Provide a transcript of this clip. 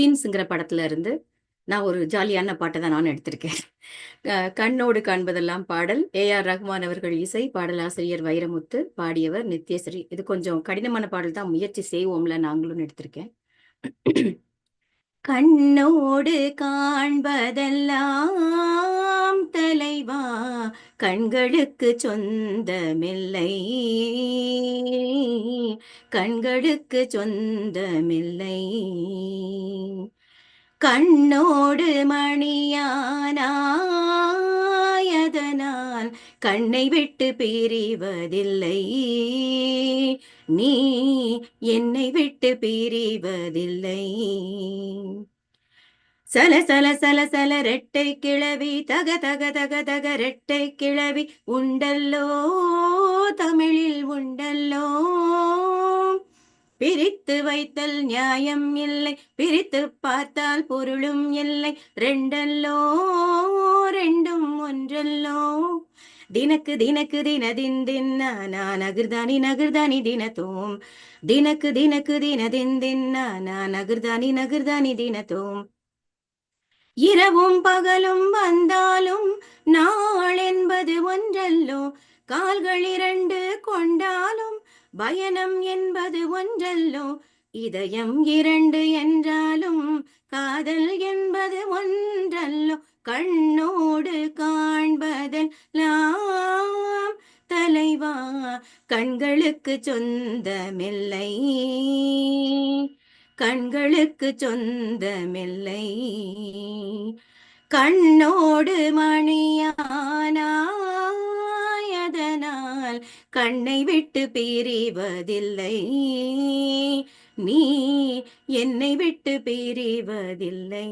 சீன்ஸுங்கிற படத்துல இருந்து நான் ஒரு ஜாலியான பாட்டை தான் நான் எடுத்திருக்கேன். கண்ணோடு காண்பதெல்லாம் பாடல். ஏ.ஆர். ரஹ்மான் அவர்கள் இசை, பாடலாசிரியர் வைரமுத்து, பாடியவர் நித்யஸ்ரீ. இது கொஞ்சம் கடினமான பாடல் தான் முயற்சி செய்வோம்ல நாங்களும் எடுத்திருக்கேன். கண்ணோடு காண்பதெல்லாம் தலைவா கண்களுக்கு சொந்தமில்லை கண்களுக்கு சொந்தமில்லை. கண்ணோடு மணியானாயதனால் கண்ணை விட்டு பிரிவதில்லை. நீ என்னை விட்டு பிரிவதில்லை. சல சல சல சல ரெட்டை கிழவி தக தக தக தக ரெட்டை கிழவி உண்டல்லோ தமிழில் பிரித்து வைத்தல் நியாயம் இல்லை. பிரித்து பார்த்தால் பொருளும் இல்லை. ரெண்டல்லோ ரெண்டும் ஒன்றல்லோ. தினக்கு தினக்கு தினதின் தின்ன நான் நகர்தானி நகிர்தானி தினத்தோம். தினக்கு தினக்கு தினதின் தின்ன நான் நகர்தானி நகிர்தானி தினத்தோம். இரவும் பகலும் வந்தாலும் நாள் என்பது ஒன்றல்லோ. கால்கள் இரண்டு கொண்டாலும் பயணம் என்பது ஒன்றல்லோ இதயம் இரண்டு என்றாலும் காதல் என்பது ஒன்றல்லோ கண்ணோடு காண்பதெல்லாம் தலைவா கண்களுக்கு சொந்தமில்லை. கண்களுக்கு சொந்தமில்லை. கண்ணோடு மணியானா கண்ணை விட்டு பிரிவதில்லை. நீ என்னை விட்டு பிரிவதில்லை.